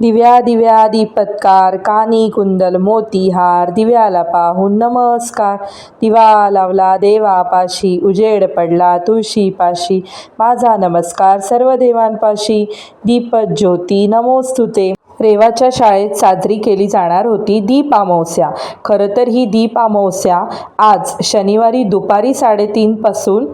दिव्या दिव्या दीपत्कार कानी कुंदल मोतीहार दिव्याला पाहून नमस्कार. दिवा लावला देवापाशी उजेड पडला तुळशीपाशी. माझा नमस्कार सर्व देवांपाशी. दीपत ज्योती नमोस्तुते. रेवाच्या शाळेत साजरी केली जाणार होती दीप अमावस्या खरं तर ही दीप अमावस्या आज शनिवारी दुपारी साडेतीनपासून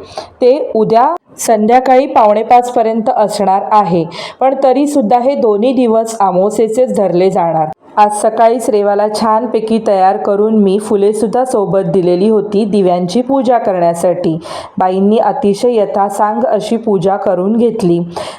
ते उद्या संध्याकाळी पावणेपाचपर्यंत असणार आहे. पण तरीसुद्धा हे दोन्ही दिवस आमोसेचेच धरले जाणार. आज सकाळीच रेवाला छानपैकी तयार करून मी फुलेसुद्धा सोबत दिलेली होती दिव्यांची पूजा करण्यासाठी. बाईंनी अतिशय यथासांग अशी पूजा करून घेतली.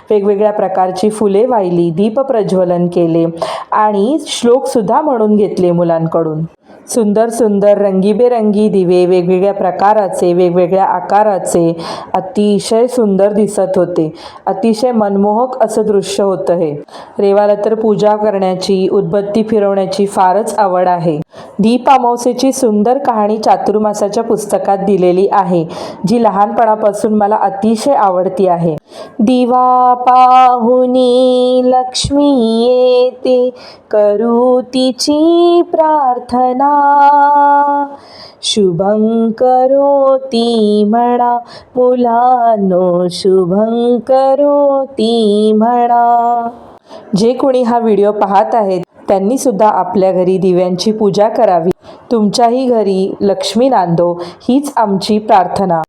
वेगवेगळ्या प्रकारची फुले वाहिली दीप प्रज्वलन केले आणि श्लोकसुद्धा म्हणून घेतले मुलांकडून. सुंदर सुंदर रंगीबेरंगी दिवे वेगवेगळ्या प्रकाराचे वेगवेगळ्या आकाराचे अतिशय सुंदर दिसत होते. अतिशय मनमोहक असं दृश्य होतं हे. रेवाला तर पूजा करण्याची उदबत्ती फिरवण्याची फारच आवड आहे. दीप अमावसेची सुंदर कहाणी चातुर्मासाच्या पुस्तकात दिलेली आहे जी लहानपणापासून मला अतिशय आवडती आहे. दिवा पाहुनी लक्ष्मी येते करू तिची प्रार्थना. शुभं करोती म्हणा मुलांनो शुभं करोती म्हणा. जे कोणी हा व्हिडिओ पाहत आहेत त्यांनी सुद्धा आपल्या घरी दिव्यांची पूजा करावी. तुमच्याही घरी लक्ष्मी नांदो हीच आमची प्रार्थना.